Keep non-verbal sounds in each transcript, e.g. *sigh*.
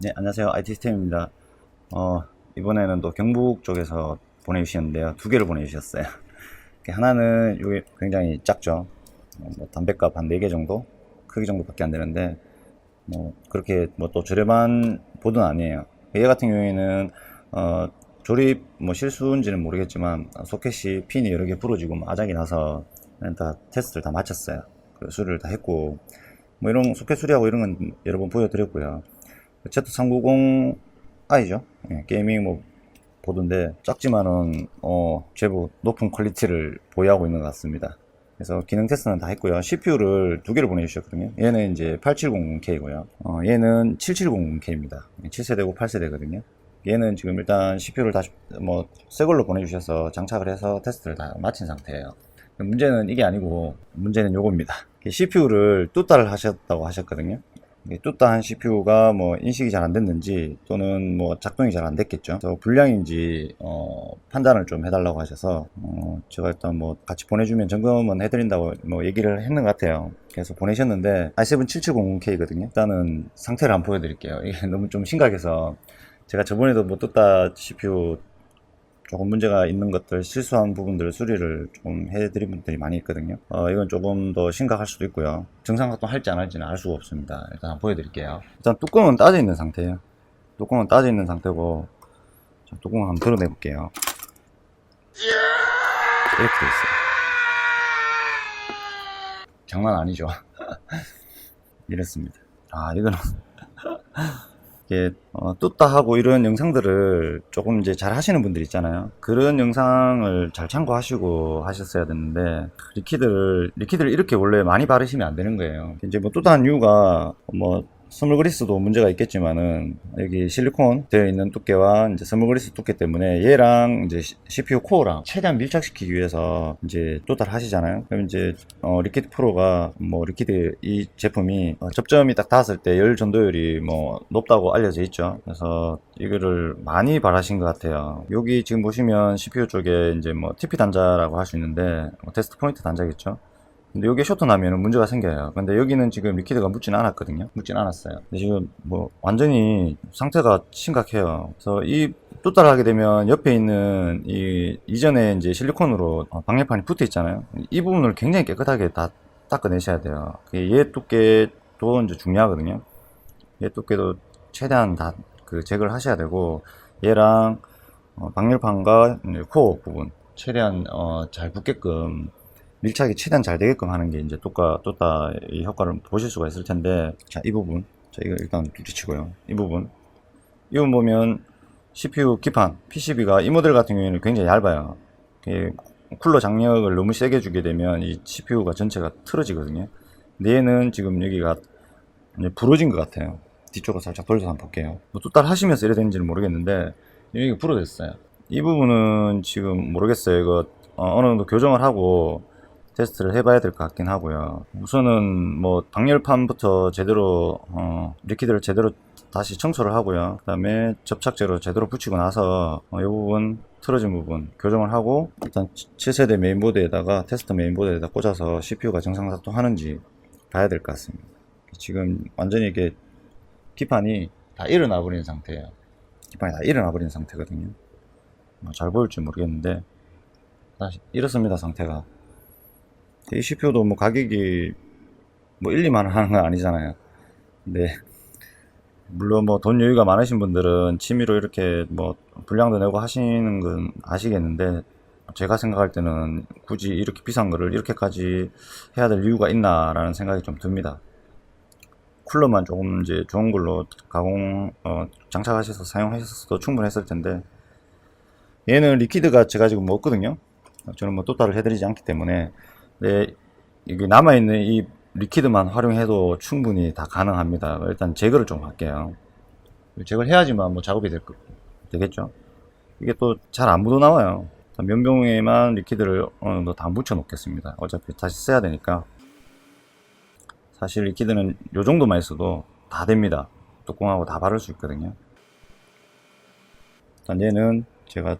네, 안녕하세요. IT 스템입니다. 어, 이번에는 또 경북 쪽에서 보내주셨는데요. 두 개를 보내주셨어요. 하나는 이게 굉장히 작죠. 어, 뭐 담배값 한 4개 정도? 크기 정도밖에 안 되는데, 뭐, 그렇게 뭐 또 저렴한 보드는 아니에요. 얘 같은 경우에는, 어, 조립 뭐 실수인지는 모르겠지만, 소켓이 핀이 여러 개 부러지고 뭐 아작이 나서 다 테스트를 다 마쳤어요. 그 수리를 다 했고, 뭐 이런 소켓 수리하고 이런 건 여러 번 보여드렸고요. Z390i죠. 예, 게이밍 뭐 보드인데 작지만은 어 제법 높은 퀄리티를 보유하고 있는 것 같습니다. 그래서 기능 테스트는 다 했고요. CPU를 두 개를 보내주셨거든요. 얘는 이제 8700K고요. 어, 얘는 7700K입니다. 7세대고 8세대거든요. 얘는 지금 일단 CPU를 다시 뭐 새 걸로 보내주셔서 장착을 해서 테스트를 다 마친 상태예요. 문제는 이게 아니고 문제는 요겁니다. CPU를 뚜따를 하셨다고 하셨거든요. 이게 뚜따한 CPU가 뭐 인식이 잘 안 됐는지 또는 뭐 작동이 잘 안 됐겠죠. 그래서 불량인지 어, 판단을 좀 해달라고 하셔서 어, 제가 일단 뭐 같이 보내주면 점검은 해드린다고 뭐 얘기를 했는 것 같아요. 그래서 보내셨는데 i7 7700K거든요. 일단은 상태를 한번 보여드릴게요. 이게 *laughs* 너무 좀 심각해서 제가 저번에도 뭐 뚜따 CPU 조금 문제가 있는 것들 실수한 부분들 수리를 좀 해드린 분들이 많이 있거든요. 어, 이건 조금 더 심각할 수도 있고요. 정상 작동 할지 안 할지는 알 수가 없습니다. 일단 보여드릴게요. 일단 뚜껑은 따져 있는 상태예요. 뚜껑은 따져 있는 상태고 자, 뚜껑을 한번 드러내 볼게요. 이렇게 돼 있어요. 장난 아니죠? *laughs* 이랬습니다. 아 이거는 이게 어, 뚜따 하고 이런 영상들을 조금 이제 잘 하시는 분들 있잖아요. 그런 영상을 잘 참고하시고 하셨어야 됐는데 리퀴드를 리퀴드를 이렇게 원래 많이 바르시면 안 되는 거예요. 이제 뭐 뚜따한 이유가 뭐 스물 그리스도 문제가 있겠지만은 여기 실리콘 되어 있는 두께와 이제 스물 그리스 두께 때문에 얘랑 이제 CPU 코어랑 최대한 밀착시키기 위해서 이제 뚜따를 하시잖아요. 그럼 이제 어, 리퀴드 프로가 뭐 리퀴드 이 제품이 어, 접점이 딱 닿았을 때 열 전도율이 뭐 높다고 알려져 있죠. 그래서 이거를 많이 바라신 것 같아요. 여기 지금 보시면 CPU 쪽에 이제 뭐 TP 단자라고 할 수 있는데 뭐 테스트 포인트 단자겠죠. 근데 여기에 쇼트 나면 문제가 생겨요. 근데 여기는 지금 리퀴드가 묻진 않았거든요. 묻진 않았어요. 근데 지금 뭐 완전히 상태가 심각해요. 그래서 이 뚜따를 하게 되면 옆에 있는 이 이전에 이제 실리콘으로 어, 방열판이 붙어 있잖아요. 이 부분을 굉장히 깨끗하게 다 닦아내셔야 돼요. 얘 두께도 이제 중요하거든요. 얘 두께도 최대한 다 그 제거를 하셔야 되고 얘랑 어, 방열판과 코어 부분 최대한 어, 잘 붙게끔 밀착이 최대한 잘 되게끔 하는 게 이제 뚜까 뚜따 이 효과를 보실 수가 있을 텐데 자 이 부분. 자 이거 일단 둘째치고요. 이 부분. 이 부분 보면 CPU 기판 PCB가 이 모델 같은 경우에는 굉장히 얇아요. 쿨러 장력을 너무 세게 주게 되면 이 CPU가 전체가 틀어지거든요. 근데 얘는 지금 여기가 부러진 것 같아요. 뒤쪽으로 살짝 돌려서 한번 볼게요. 뭐 뚜따를 하시면서 이래 되는지는 모르겠는데 여기가 부러졌어요. 이 부분은 지금 모르겠어요. 이거 어, 어느 정도 교정을 하고 테스트를 해봐야 될 것 같긴 하고요. 우선은 뭐 방열판부터 제대로 어, 리퀴드를 제대로 다시 청소를 하고요. 그 다음에 접착제로 제대로 붙이고 나서 어, 이 부분 틀어진 부분 교정을 하고 일단 7세대 메인보드에다가 테스트 메인보드에다 꽂아서 CPU가 정상 작동하는지 봐야 될 것 같습니다. 지금 완전히 이게 기판이 다 일어나 버린 상태예요. 기판이 다 일어나 버린 상태거든요. 뭐잘 보일지 모르겠는데 다시 이렇습니다 상태가. 이 CPU도 뭐 가격이 뭐 1, 2만 원 하는 건 아니잖아요. 근데 물론 뭐 돈 여유가 많으신 분들은 취미로 이렇게 뭐 불량도 내고 하시는 건 아시겠는데 제가 생각할 때는 굳이 이렇게 비싼 거를 이렇게까지 해야 될 이유가 있나라는 생각이 좀 듭니다. 쿨러만 조금 이제 좋은 걸로 가공 어, 장착하셔서 사용하셨어도 충분했을 텐데 얘는 리퀴드가 제가 지금 뭐 없거든요. 저는 뭐 또따를 해드리지 않기 때문에 네, 여기 남아있는 이 리퀴드만 활용해도 충분히 다 가능합니다. 일단 제거를 좀 할게요. 제거를 해야지만 뭐 작업이 될, 거- 되겠죠. 이게 또 잘 안 묻어 나와요. 면봉에만 리퀴드를 어느 정도 다 묻혀 놓겠습니다. 어차피 다시 써야 되니까. 사실 리퀴드는 요 정도만 있어도 다 됩니다. 뚜껑하고 다 바를 수 있거든요. 일단 얘는 제가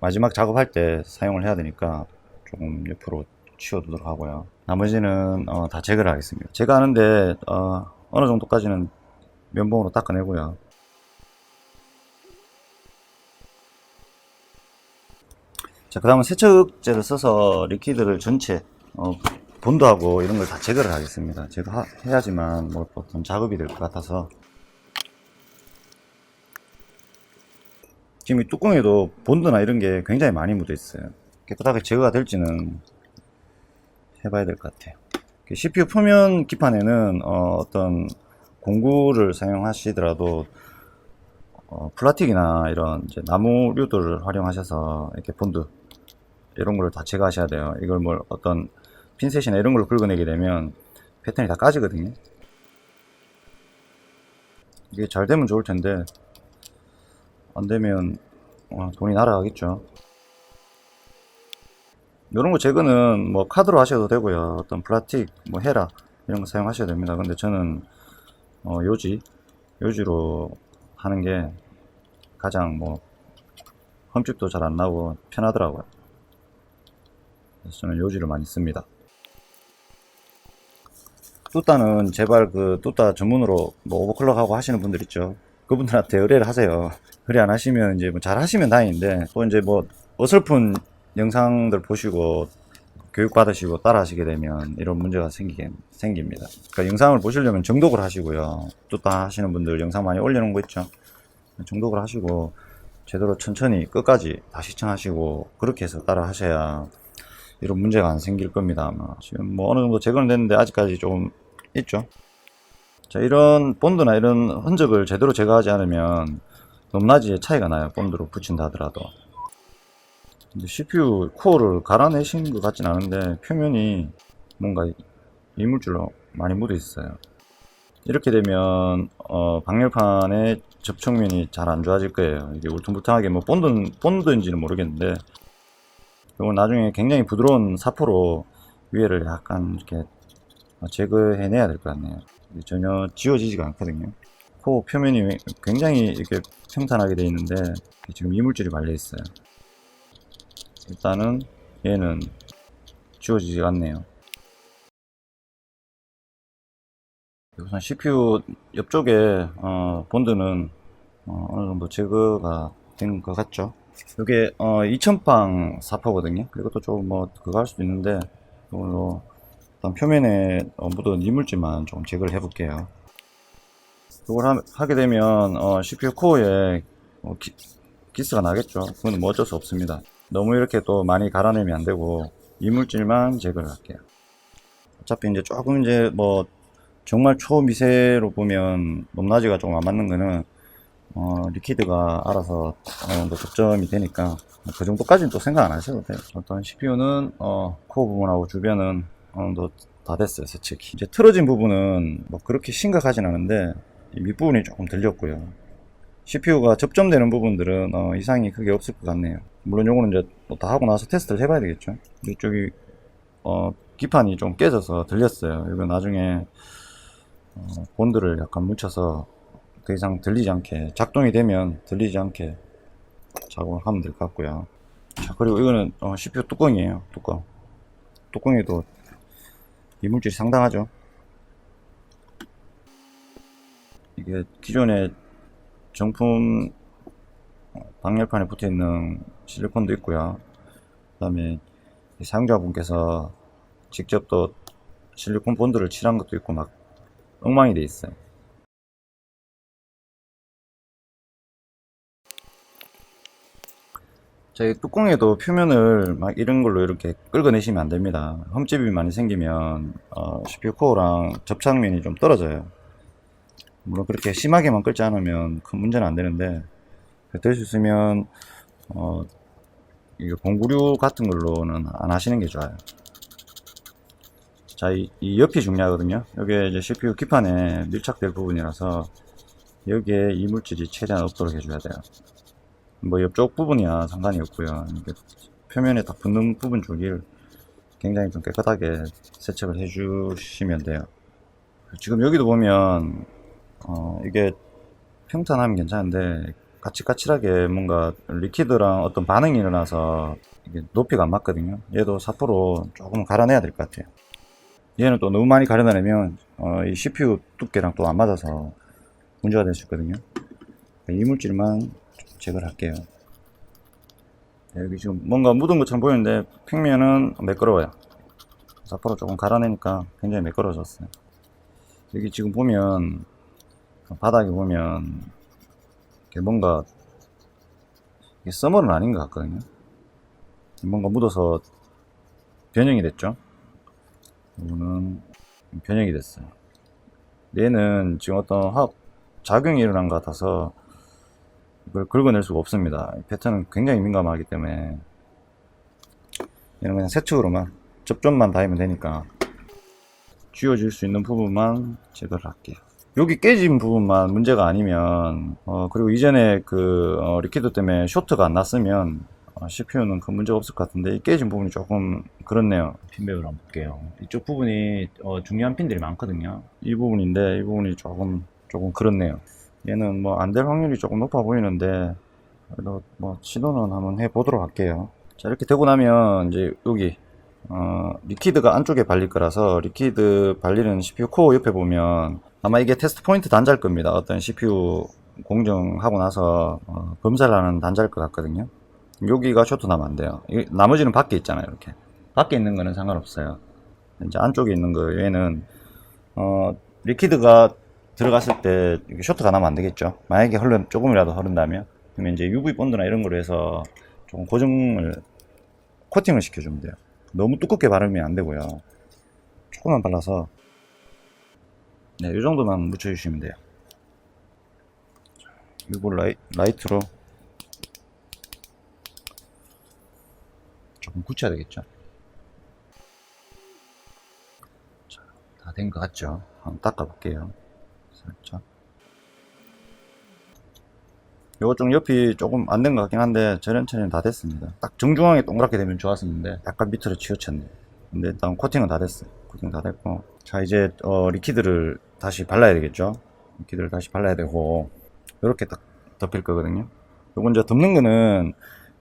마지막 작업할 때 사용을 해야 되니까 조금 옆으로 치워두도록 하고요. 나머지는 어, 다 제거를 하겠습니다. 제가 하는데 어, 어느 정도까지는 면봉으로 닦아내고요. 자, 그 다음은 세척제를 써서 리퀴드를 전체, 어, 본드하고 이런 걸 다 제거를 하겠습니다. 제거해야지만 뭐 어떤 작업이 될 것 같아서. 지금 이 뚜껑에도 본드나 이런 게 굉장히 많이 묻어 있어요. 깨끗하게 제거가 될지는 해봐야 될 것 같아요. 그 CPU 표면 기판에는 어, 떤 공구를 사용하시더라도 어, 플라틱이나 이런 나무류들을 활용하셔서 이렇게 본드 이런 거를 다 제거하셔야 돼요. 이걸 뭘 어떤 핀셋이나 이런 걸로 긁어내게 되면 패턴이 다 까지거든요. 이게 잘 되면 좋을 텐데 안 되면 어, 돈이 날아가겠죠. 이런 거 제거는 뭐 카드로 하셔도 되고요. 어떤 플라틱, 뭐 헤라 이런 거 사용하셔야 됩니다. 근데 저는 어, 요지, 요지로 하는 게 가장 뭐 흠집도 잘 안 나고 편하더라고요. 그래서 저는 요지를 많이 씁니다. 뚜따는 제발 그 뚜따 전문으로 뭐 오버클럭하고 하시는 분들 있죠. 그분들한테 의뢰를 하세요. *laughs* 의뢰 안 하시면 이제 뭐 잘 하시면 다행인데 또 이제 뭐 어설픈 영상들 보시고 교육 받으시고 따라 하시게 되면 이런 문제가 생기게 생깁니다. 그러니까 영상을 보시려면 정독을 하시고요. 뚜따 하시는 분들 영상 많이 올려놓은 거 있죠. 정독을 하시고 제대로 천천히 끝까지 다 시청하시고 그렇게 해서 따라 하셔야 이런 문제가 안 생길 겁니다. 아마 지금 뭐 어느 정도 제거는 됐는데 아직까지 좀 있죠. 자 이런 본드나 이런 흔적을 제대로 제거하지 않으면 높낮이의 차이가 나요. 본드로 붙인다 하더라도. CPU 코어를 갈아내신 것 같진 않은데 표면이 뭔가 이물질로 많이 묻어 있어요. 이렇게 되면 어, 방열판의 접촉면이 잘 안 좋아질 거예요. 이게 울퉁불퉁하게 뭐 본드 본드인지는 모르겠는데 이건 나중에 굉장히 부드러운 사포로 위에를 약간 이렇게 제거해내야 될 것 같네요. 전혀 지워지지가 않거든요. 코 표면이 굉장히 이렇게 평탄하게 되어 있는데 지금 이물질이 말려 있어요. 일단은 얘는 지워지지 않네요. 우선 CPU 옆쪽에 어, 본드는 어, 느 정도 제거가 된 것 같죠. 이게 어, 2000방 사포거든요. 그리고 조금 뭐 그거 할 수도 있는데 이걸로 일단 표면에 어, 묻은 이물질만 좀 제거를 해 볼게요. 이걸 하, 게 되면 어, CPU 코어에 어, 기, 기스가 나겠죠. 그건 뭐 어쩔 수 없습니다. 너무 이렇게 또 많이 갈아내면 안 되고 이물질만 제거를 할게요. 어차피 이제 조금 이제 뭐 정말 초미세로 보면 높낮이가 조금 안 맞는 거는 어, 리퀴드가 알아서 어느 정도 접점이 되니까 그 정도까지는 또 생각 안 하셔도 돼요. 어떤 CPU는 어, 코어 부분하고 주변은 어느 정도 다 됐어요 세척이. 이제 틀어진 부분은 뭐 그렇게 심각하진 않은데 이 밑부분이 조금 들렸고요. CPU가 접점되는 부분들은 어, 이상이 크게 없을 것 같네요. 물론 요거는 이제 뭐다 하고 나서 테스트를 해봐야 되겠죠. 이쪽이 어, 기판이 좀 깨져서 들렸어요. 이거 나중에 어, 본드를 약간 묻혀서 더 이상 들리지 않게 작동이 되면 들리지 않게 작업을 하면 될 것 같고요. 자 그리고 이거는 어, CPU 뚜껑이에요. 뚜껑. 뚜껑에도 이물질이 상당하죠. 이게 기존에 정품 어, 방열판에 붙어 있는 실리콘도 있고요. 그 다음에 사용자분께서 직접 또 실리콘 본드를 칠한 것도 있고 막 엉망이 돼 있어요. 저희 뚜껑에도 표면을 막 이런 걸로 이렇게 긁어내시면 안 됩니다. 흠집이 많이 생기면 어, CPU 코어랑 접착면이 좀 떨어져요. 물론 그렇게 심하게만 끓지 않으면 큰 문제는 안 되는데 될 수 있으면 어, 이 공구류 같은 걸로는 안 하시는 게 좋아요. 자, 이, 이 옆이 중요하거든요. 여기에 이제 CPU 기판에 밀착될 부분이라서 여기에 이물질이 최대한 없도록 해줘야 돼요. 뭐 옆쪽 부분이야 상관이 없고요. 이게 표면에 다 붙는 부분 쪽을 굉장히 좀 깨끗하게 세척을 해주시면 돼요. 지금 여기도 보면 어, 이게 평탄 하면 괜찮은데 까칠까칠하게 뭔가 리퀴드랑 어떤 반응이 일어나서 이게 높이가 안 맞거든요. 얘도 4% 조금 갈아내야 될 것 같아요. 얘는 또 너무 많이 가려내면 어, 이 CPU 두께랑 또 안 맞아서 문제가 될 수 있거든요. 이물질만 좀 제거를 할게요. 네, 여기 지금 뭔가 묻은 것처럼 보이는데 평면은 매끄러워요. 앞으로 조금 갈아내니까 굉장히 매끄러워졌어요. 여기 지금 보면 바닥에 보면 이게 뭔가 이게 써머는 아닌 것 같거든요. 뭔가 묻어서 변형이 됐죠. 이거는 변형이 됐어요. 얘는 지금 어떤 화학 작용이 일어난 것 같아서 이걸 긁어낼 수가 없습니다. 이 패턴은 굉장히 민감하기 때문에 얘는 그냥 세척으로만 접점만 닿으면 되니까 쥐어질 수 있는 부분만 제거를 할게요. 여기 깨진 부분만 문제가 아니면 어, 그리고 이전에 그 어, 리퀴드 때문에 쇼트가 안 났으면 어, CPU는 큰 문제가 없을 것 같은데 이 깨진 부분이 조금 그렇네요. 핀 배열 한번 볼게요. 이쪽 부분이 어, 중요한 핀들이 많거든요. 이 부분인데 이 부분이 조금 조금 그렇네요. 얘는 뭐 안 될 확률이 조금 높아 보이는데 그래도 뭐 시도는 한번 해 보도록 할게요. 자 이렇게 되고 나면 이제 여기 어, 리퀴드가 안쪽에 발릴 거라서 리퀴드 발리는 CPU 코어 옆에 보면 아마 이게 테스트 포인트 단자일 겁니다. 어떤 CPU 공정하고 나서 어, 검사를 하는 단자일 것 같거든요. 여기가 쇼트 나면 안 돼요. 이- 나머지는 밖에 있잖아요. 이렇게 밖에 있는 거는 상관없어요. 이제 안쪽에 있는 거 얘는 어, 리퀴드가 들어갔을 때 쇼트가 나면 안 되겠죠. 만약에 흐른 조금이라도 흐른다면 그러면 이제 UV 본드나 이런 거로 해서 조금 고정을 코팅을 시켜주면 돼요. 너무 두껍게 바르면 안 되고요. 조금만 발라서 네, 이 정도만 묻혀주시면 돼요. 이걸 라이, 라이트로 조금 굳혀야 되겠죠. 다 된 것 같죠? 한번 닦아볼게요. 살짝. 요거 좀 옆이 조금 안 된 것 같긴 한데 전연체는 다 됐습니다. 딱 정중앙에 동그랗게 되면 좋았었는데 약간 밑으로 치우쳤네. 근데 일단 코팅은 다 됐어요. 코팅 다 됐고 자 이제 어, 리퀴드를 다시 발라야 되겠죠. 리퀴드를 다시 발라야 되고 이렇게 딱 덮일 거거든요. 요건 이제 덮는 거는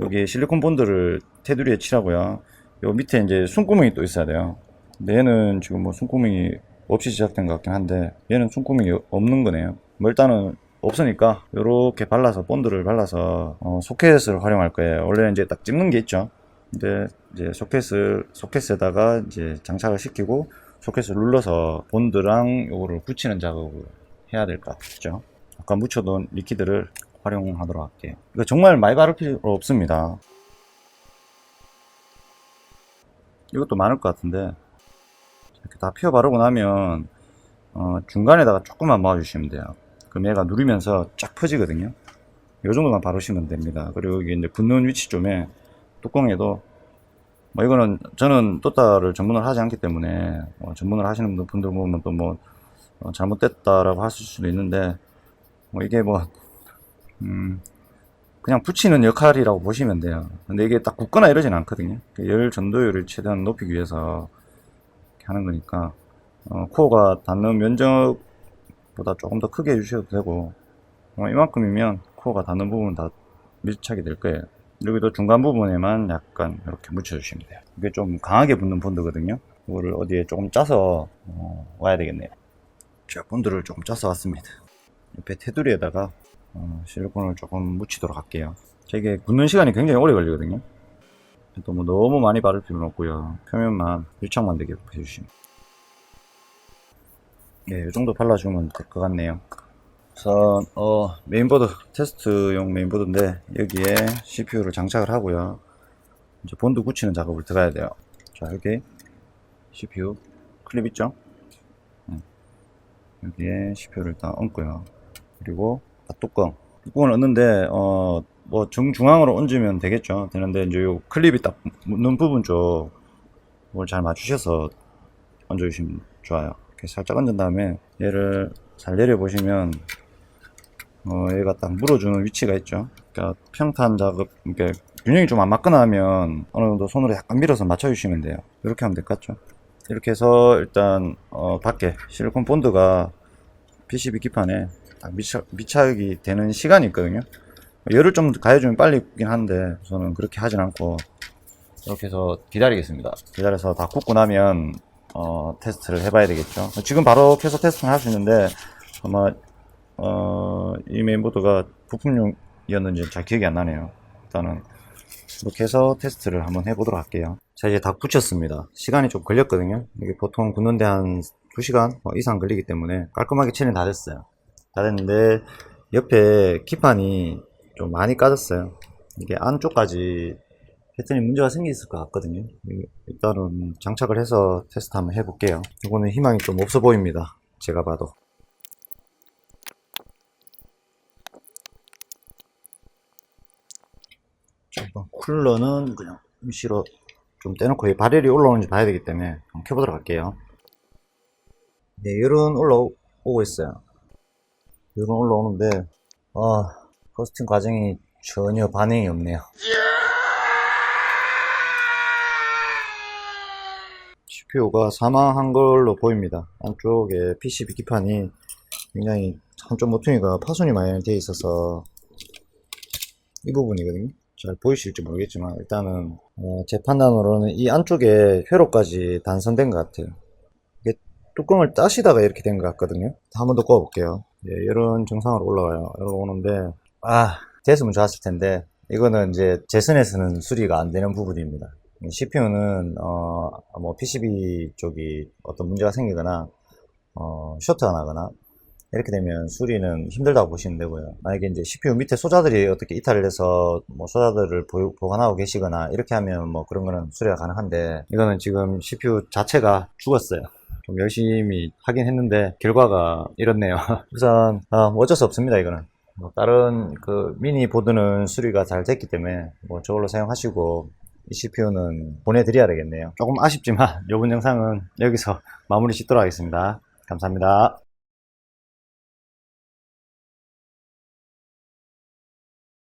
여기 실리콘 본드를 테두리에 칠하고요. 요 밑에 이제 숨구멍이 또 있어야 돼요. 근데 얘는 지금 뭐 숨구멍이 없이 시작된 것 같긴 한데 얘는 숨구멍이 없는 거네요. 뭐 일단은 없으니까 이렇게 발라서 본드를 발라서 어, 소켓을 활용할 거예요. 원래는 이제 딱 찍는 게 있죠. 근데 이제 소켓을 소켓에다가 이제 장착을 시키고 소켓을 눌러서 본드랑 요거를 붙이는 작업을 해야 될 것 같죠. 아까 묻혀둔 리퀴드를 활용하도록 할게요. 이거 정말 많이 바를 필요 없습니다. 이것도 많을 것 같은데 이렇게 다 피워 바르고 나면 어, 중간에다가 조금만 모아주시면 돼요. 그럼 얘가 누르면서 쫙 퍼지거든요. 이 정도만 바르시면 됩니다. 그리고 여기 이제 붙는 위치 좀에 뚜껑에도 뭐 이거는 저는 또따를 전문을 하지 않기 때문에 어, 전문을 하시는 분들 보면 또뭐 잘못됐다라고 하실 수도 있는데 뭐 이게 뭐 음, 그냥 붙이는 역할이라고 보시면 돼요. 근데 이게 딱 굳거나 이러진 않거든요. 그열 전도율을 최대한 높이기 위해서 하는 거니까 어, 코어가 닿는 면적보다 조금 더 크게 해주셔도 되고 어, 이만큼이면 코어가 닿는 부분 다 밀착이 될 거예요. 여기도 중간 부분에만 약간 이렇게 묻혀주시면 돼요. 이게 좀 강하게 붙는 본드거든요. 이거를 어디에 조금 짜서 어, 와야 되겠네요. 자, 본드를 조금 짜서 왔습니다. 옆에 테두리에다가 어, 실리콘을 조금 묻히도록 할게요. 자, 이게 굳는 시간이 굉장히 오래 걸리거든요. 또 뭐 너무 많이 바를 필요는 없고요. 표면만 밀착만 되게 해주시면. 예, 이 정도 발라주면 될 것 같네요. 우선 어, 메인보드 테스트용 메인보드인데 여기에 CPU를 장착을 하고요. 이제 본드 붙이는 작업을 들어가야 돼요. 자, 여기 CPU 클립 있죠? 음. 여기에 CPU를 일단 얹고요. 그리고 뚜껑 뚜껑을 얹는데 어, 뭐 정중앙으로 얹으면 되겠죠. 되는데 이제 요 클립이 딱 묻는 부분 쪽 이걸 잘 맞추셔서 얹어주시면 좋아요. 이렇게 살짝 얹은 다음에 얘를 잘 내려 보시면 어, 얘가 딱 물어주는 위치가 있죠. 그러니까 평탄 작업, 그러니까 균형이 좀 안 맞거나 하면 어느 정도 손으로 약간 밀어서 맞춰주시면 돼요. 이렇게 하면 될 것 같죠. 이렇게 해서 일단 어, 밖에 실리콘 본드가 PCB 기판에 딱 미착, 미착이 되는 시간이 있거든요. 열을 좀 가해주면 빨리 굳긴 한데 저는 그렇게 하진 않고 이렇게 해서 기다리겠습니다. 기다려서 다 굳고 나면 어, 테스트를 해봐야 되겠죠. 지금 바로 켜서 테스트는 할수 있는데 아마 어, 이 메인보드가 부품용이었는지 잘 기억이 안 나네요. 일단은 이렇게 해서 테스트를 한번 해보도록 할게요. 자, 이제 다 붙였습니다. 시간이 좀 걸렸거든요. 이게 보통 굳는데 한 2시간 이상 걸리기 때문에 깔끔하게 칠은 다 됐어요. 다 됐는데 옆에 기판이 좀 많이 까졌어요. 이게 안쪽까지 패턴이 문제가 생겼을 것 같거든요. 이- 일단은 장착을 해서 테스트 한번 해볼게요. 이거는 희망이 좀 없어 보입니다. 제가 봐도. 자, 이번 쿨러는 그냥 임시로 좀 떼놓고 이 발열이 올라오는지 봐야 되기 때문에 한번 켜보도록 할게요. 네, 열은 올라오고 있어요. 열은 올라오는데, 아, 커스팅 과정이 전혀 반응이 없네요. CPU가 사망한 걸로 보입니다. 안쪽에 PCB 기판이 굉장히 한쪽 모퉁이가 파손이 많이 되어 있어서 이 부분이거든요. 잘 보이실지 모르겠지만 일단은 어, 제 판단으로는 이 안쪽에 회로까지 단선된 것 같아요. 이게 뚜껑을 따시다가 이렇게 된 것 같거든요. 한 번더 구워볼게요. 예, 이런 정상으로 올라와요. 올라오는데 아 됐으면 좋았을 텐데 이거는 이제 제선에서는 수리가 안 되는 부분입니다. CPU는 어, 뭐 PCB 쪽이 어떤 문제가 생기거나 어, 쇼트가 나거나 이렇게 되면 수리는 힘들다고 보시면 되고요. 만약에 이제 CPU 밑에 소자들이 어떻게 이탈을 해서 뭐 소자들을 보, 보관하고 계시거나 이렇게 하면 뭐 그런 거는 수리가 가능한데 이거는 지금 CPU 자체가 죽었어요. 좀 열심히 하긴 했는데 결과가 이렇네요. *laughs* 우선 어, 뭐 어쩔 수 없습니다. 이거는 뭐 다른 그 미니 보드는 수리가 잘 됐기 때문에 뭐 저걸로 사용하시고 이 CPU는 보내드려야 되겠네요. 조금 아쉽지만 *laughs* 이번 영상은 여기서 마무리 짓도록 하겠습니다. 감사합니다.